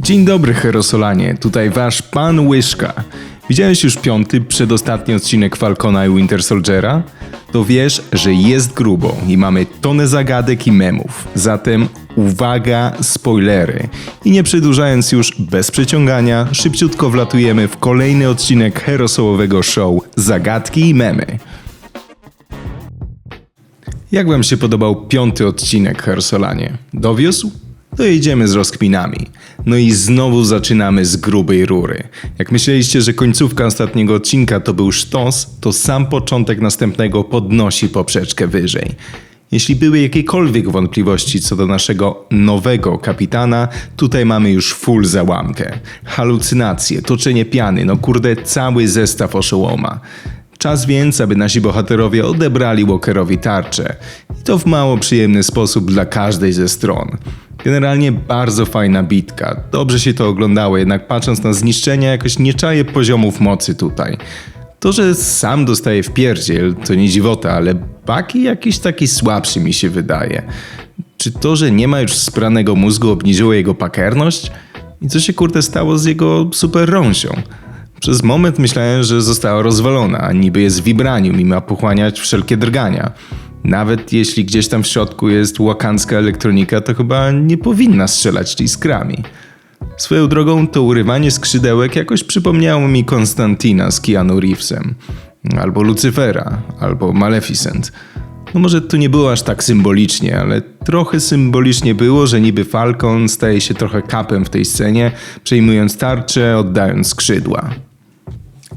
Dzień dobry, Herosolanie, tutaj wasz pan Łyżka. Widziałeś już piąty, przedostatni odcinek Falcona i Winter Soldiera? To wiesz, że jest grubo i mamy tonę zagadek i memów. Zatem uwaga, spoilery. I nie przedłużając już bez przeciągania, szybciutko wlatujemy w kolejny odcinek herosołowego show Zagadki i memy. Jak wam się podobał piąty odcinek, Hersolanie? Dowiózł? To jedziemy z rozkminami. No i znowu zaczynamy z grubej rury. Jak myśleliście, że końcówka ostatniego odcinka to był sztos, to sam początek następnego podnosi poprzeczkę wyżej. Jeśli były jakiekolwiek wątpliwości co do naszego nowego kapitana, tutaj mamy już full załamkę. Halucynacje, toczenie piany, no kurde cały zestaw oszołoma. Czas więc, aby nasi bohaterowie odebrali Walkerowi tarczę. I to w mało przyjemny sposób dla każdej ze stron. Generalnie bardzo fajna bitka. Dobrze się to oglądało, jednak patrząc na zniszczenia jakoś nie czaję poziomów mocy tutaj. To, że sam dostaje w pierdziel, to nie dziwota, ale Baki jakiś taki słabszy mi się wydaje. Czy to, że nie ma już spranego mózgu obniżyło jego pakerność? I co się kurde stało z jego super rąsią? Przez moment myślałem, że została rozwalona, a niby jest w i ma pochłaniać wszelkie drgania. Nawet jeśli gdzieś tam w środku jest łakanska elektronika, to chyba nie powinna strzelać iskrami. Swoją drogą to urywanie skrzydełek jakoś przypomniało mi Konstantina z Keanu Reevesem. Albo Lucyfera, albo Maleficent. No może to nie było aż tak symbolicznie, ale trochę symbolicznie było, że niby Falcon staje się trochę kapem w tej scenie, przejmując tarczę, oddając skrzydła.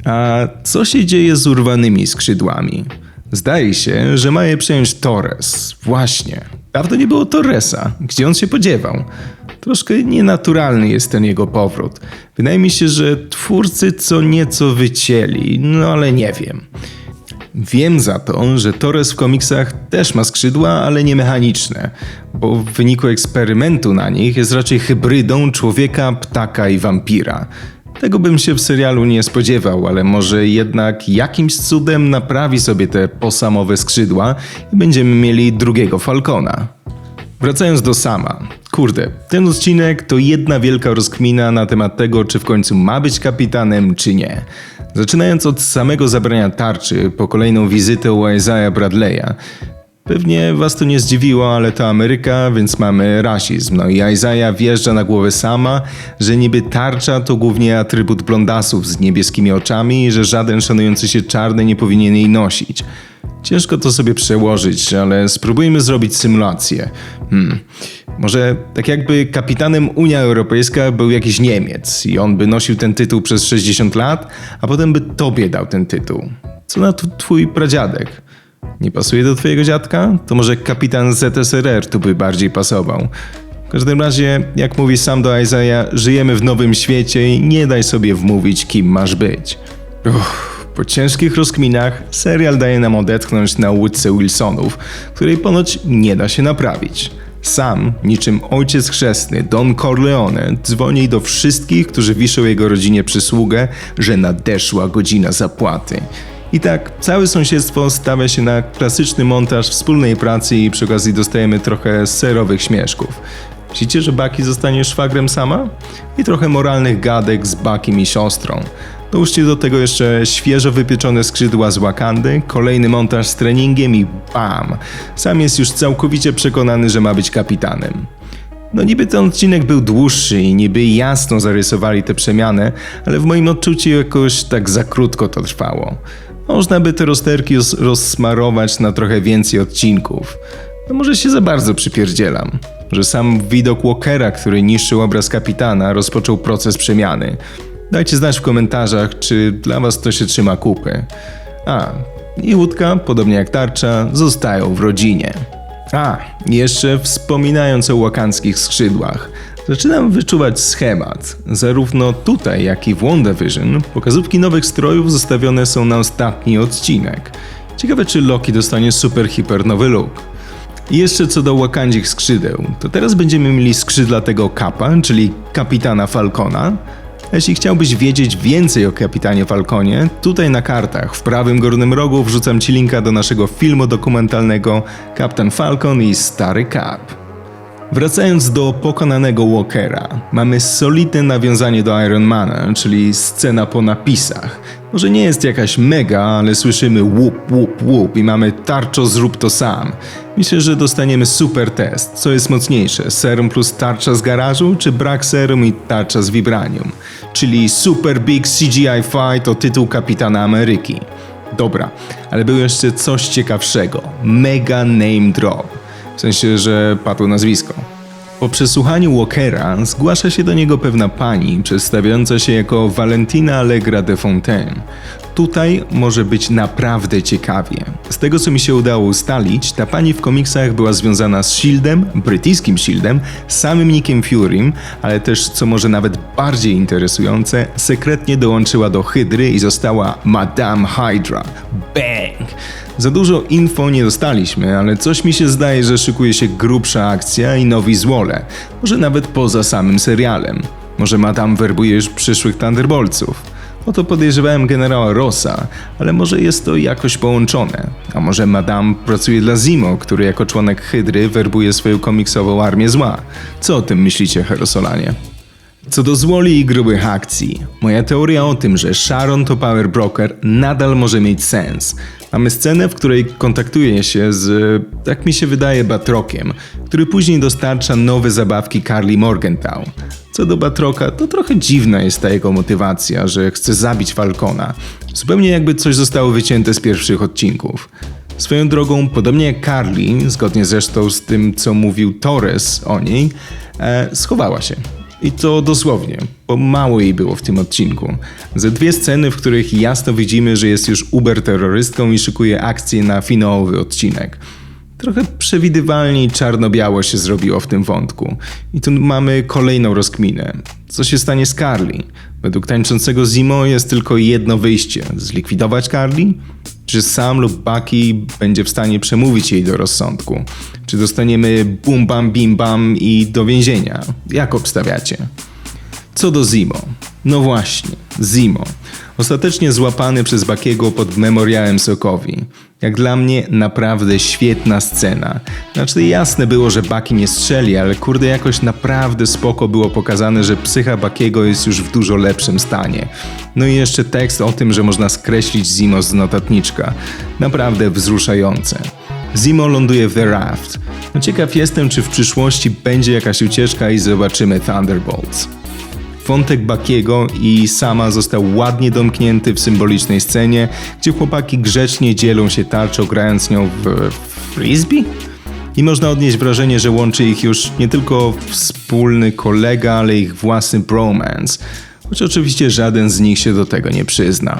A co się dzieje z urwanymi skrzydłami? Zdaje się, że ma je przejąć Torres. Właśnie. Dawno nie było Torresa. Gdzie on się podziewał? Troszkę nienaturalny jest ten jego powrót. Wydaje mi się, że twórcy co nieco wycięli, no ale nie wiem. Wiem za to, że Torres w komiksach też ma skrzydła, ale nie mechaniczne, bo w wyniku eksperymentu na nich jest raczej hybrydą człowieka, ptaka i wampira. Tego bym się w serialu nie spodziewał, ale może jednak jakimś cudem naprawi sobie te posamowe skrzydła i będziemy mieli drugiego Falcona. Wracając do sama. Kurde, ten odcinek to jedna wielka rozkmina na temat tego, czy w końcu ma być kapitanem, czy nie. Zaczynając od samego zabrania tarczy, po kolejną wizytę u Isaiah Bradley'a. Pewnie was to nie zdziwiło, ale to Ameryka, więc mamy rasizm. No i Isaiah wjeżdża na głowę sama, że niby tarcza to głównie atrybut blondasów z niebieskimi oczami i że żaden szanujący się czarny nie powinien jej nosić. Ciężko to sobie przełożyć, ale spróbujmy zrobić symulację. Hmm. Może tak jakby kapitanem Unia Europejska był jakiś Niemiec i on by nosił ten tytuł przez 60 lat, a potem by tobie dał ten tytuł. Co na to twój pradziadek? Nie pasuje do twojego dziadka? To może kapitan ZSRR tu by bardziej pasował. W każdym razie, jak mówi sam do Isaiah, żyjemy w nowym świecie i nie daj sobie wmówić, kim masz być. Uff, po ciężkich rozkminach serial daje nam odetchnąć na łódce Wilsonów, której ponoć nie da się naprawić. Sam, niczym ojciec chrzestny Don Corleone, dzwoni do wszystkich, którzy wiszą jego rodzinie przysługę, że nadeszła godzina zapłaty. I tak, całe sąsiedztwo stawia się na klasyczny montaż wspólnej pracy i przy okazji dostajemy trochę serowych śmieszków. Myślicie, że Baki zostanie szwagrem sama? I trochę moralnych gadek z Bakim i siostrą. Dołóżcie do tego jeszcze świeżo wypieczone skrzydła z Wakandy, kolejny montaż z treningiem i bam! Sam jest już całkowicie przekonany, że ma być kapitanem. No niby ten odcinek był dłuższy i niby jasno zarysowali te przemiany, ale w moim odczuciu jakoś tak za krótko to trwało. Można by te rozterki roz rozsmarować na trochę więcej odcinków. No może się za bardzo przypierdzielam. Że sam widok Walkera, który niszczył obraz kapitana, rozpoczął proces przemiany. Dajcie znać w komentarzach, czy dla was to się trzyma kupy. A, i łódka, podobnie jak tarcza, zostają w rodzinie. A, jeszcze wspominając o łakanskich skrzydłach. Zaczynam wyczuwać schemat. Zarówno tutaj, jak i w WandaVision pokazówki nowych strojów zostawione są na ostatni odcinek. Ciekawe, czy Loki dostanie super hiper nowy look. I jeszcze co do łakandzich skrzydeł, to teraz będziemy mieli skrzydlatego Kapa, czyli kapitana Falcona. Jeśli chciałbyś wiedzieć więcej o kapitanie Falconie, tutaj na kartach w prawym górnym rogu wrzucam Ci linka do naszego filmu dokumentalnego Kapitan Falcon i Stary Cap. Wracając do pokonanego Walkera, mamy solidne nawiązanie do Ironmana, czyli scena po napisach. Może nie jest jakaś mega, ale słyszymy łup, łup, łup i mamy tarczo zrób to sam. Myślę, że dostaniemy super test. Co jest mocniejsze, serum plus tarcza z garażu, czy brak serum i tarcza z vibranium? Czyli Super Big CGI Fight to tytuł Kapitana Ameryki. Dobra, ale był jeszcze coś ciekawszego. Mega name drop. W sensie, że padło nazwisko. Po przesłuchaniu Walkera zgłasza się do niego pewna pani, przedstawiająca się jako Valentina Allegra de Fontaine. Tutaj może być naprawdę ciekawie. Z tego co mi się udało ustalić, ta pani w komiksach była związana z Shieldem, brytyjskim Shieldem, samym Nickiem Furym, ale też co może nawet bardziej interesujące, sekretnie dołączyła do Hydry i została Madame Hydra. Bang! Za dużo info nie dostaliśmy, ale coś mi się zdaje, że szykuje się grubsza akcja i nowi złole. Może nawet poza samym serialem. Może Madame werbuje już przyszłych Thunderboltsów. O to podejrzewałem generała Rossa, ale może jest to jakoś połączone. A może Madame pracuje dla Zimo, który jako członek Hydry werbuje swoją komiksową armię zła. Co o tym myślicie, Herosolanie? Co do złoli i grubych akcji, moja teoria o tym, że Sharon to power broker nadal może mieć sens. Mamy scenę, w której kontaktuje się z, tak mi się wydaje, Batrokiem, który później dostarcza nowe zabawki Carly Morgenthau. Co do Batroka, to trochę dziwna jest ta jego motywacja, że chce zabić Falcona. Zupełnie jakby coś zostało wycięte z pierwszych odcinków. Swoją drogą, podobnie jak Carly, zgodnie zresztą z tym, co mówił Torres o niej, e, schowała się. I to dosłownie, bo mało jej było w tym odcinku. Ze dwie sceny, w których jasno widzimy, że jest już uber terrorystką i szykuje akcję na finałowy odcinek. Trochę przewidywalnie czarno-biało się zrobiło w tym wątku. I tu mamy kolejną rozkminę. Co się stanie z Carly? Według tańczącego Zimo jest tylko jedno wyjście. Zlikwidować Carly? Czy sam lub Bucky będzie w stanie przemówić jej do rozsądku? Czy dostaniemy bum bam bim bam i do więzienia? Jak obstawiacie? Co do Zimo. No właśnie, Zimo. Ostatecznie złapany przez Bakiego pod memoriałem Sokowi. Jak dla mnie naprawdę świetna scena. Znaczy jasne było, że Baki nie strzeli, ale kurde jakoś naprawdę spoko było pokazane, że psycha Bakiego jest już w dużo lepszym stanie. No i jeszcze tekst o tym, że można skreślić Zimo z notatniczka. Naprawdę wzruszające. Zimo ląduje w The Raft. No ciekaw jestem, czy w przyszłości będzie jakaś ucieczka i zobaczymy Thunderbolts. Wątek Bakiego i sama został ładnie domknięty w symbolicznej scenie, gdzie chłopaki grzecznie dzielą się tarczą, grając nią w frisbee? I można odnieść wrażenie, że łączy ich już nie tylko wspólny kolega, ale ich własny bromance, choć oczywiście żaden z nich się do tego nie przyzna.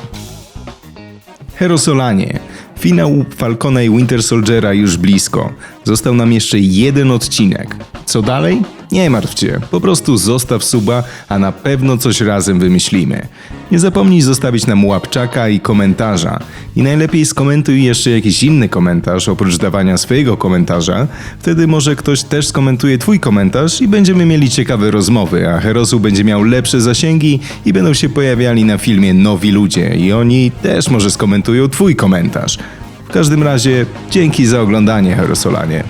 Herosolanie. Finał Falcona i Winter Soldiera już blisko. Został nam jeszcze jeden odcinek. Co dalej? Nie martwcie, po prostu zostaw suba, a na pewno coś razem wymyślimy. Nie zapomnij zostawić nam łapczaka i komentarza. I najlepiej skomentuj jeszcze jakiś inny komentarz oprócz dawania swojego komentarza. Wtedy może ktoś też skomentuje twój komentarz i będziemy mieli ciekawe rozmowy, a Herosu będzie miał lepsze zasięgi i będą się pojawiali na filmie nowi ludzie i oni też może skomentują twój komentarz. W każdym razie dzięki za oglądanie Herosolanie.